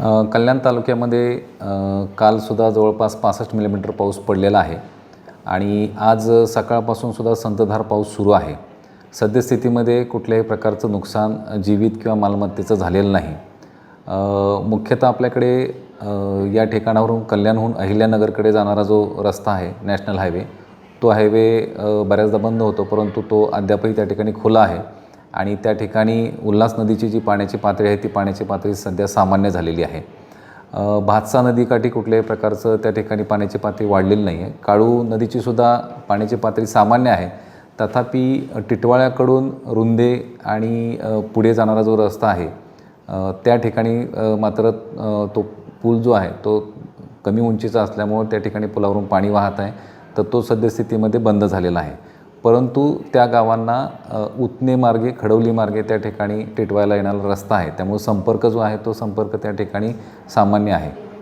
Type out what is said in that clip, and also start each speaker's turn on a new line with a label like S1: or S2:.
S1: कल्याण तालुक्यामध्ये कालसुद्धा जवळपास पासष्ट मिलीमीटर पाऊस पडलेला आहे. आणि आज सकाळपासूनसुद्धा संततधार पाऊस सुरू आहे. सद्यस्थितीमध्ये कुठल्याही प्रकारचं नुकसान जीवित किंवा मालमत्तेचं झालेलं नाही. मुख्यतः आपल्याकडे या ठिकाणावरून कल्याणहून अहिल्यानगरकडे जाणारा जो रस्ता आहे नॅशनल हायवे तो हायवे बऱ्याचदा बंद होतो परंतु तो अद्यापही त्या ठिकाणी खुला आहे. आणि त्या ठिकाणी उल्हास नदीची जी पाण्याची पातळी आहे ती पाण्याची पातळी सध्या सामान्य झालेली आहे. भातसा नदीकाठी कुठल्याही प्रकारचं त्या ठिकाणी पाण्याची पातळी वाढलेली नाही आहे काळू नदीचीसुद्धा पाण्याची पातळी सामान्य आहे. तथापि टिटवाळ्याकडून रुंदे आणि पुढे जाणारा जो रस्ता आहे त्या ठिकाणी मात्र तो पूल जो आहे तो कमी उंचीचा असल्यामुळं त्या ठिकाणी पुलावरून पाणी वाहत आहे. तर तो सद्यस्थितीमध्ये बंद झालेला आहे. परंतु त्या गावांना उतने मार्गे खडवली मार्गे त्या ठिकाणी टिटवायला येणारा रस्ता आहे. त्यामुळे संपर्क जो आहे तो संपर्क त्या ठिकाणी सामान्य आहे.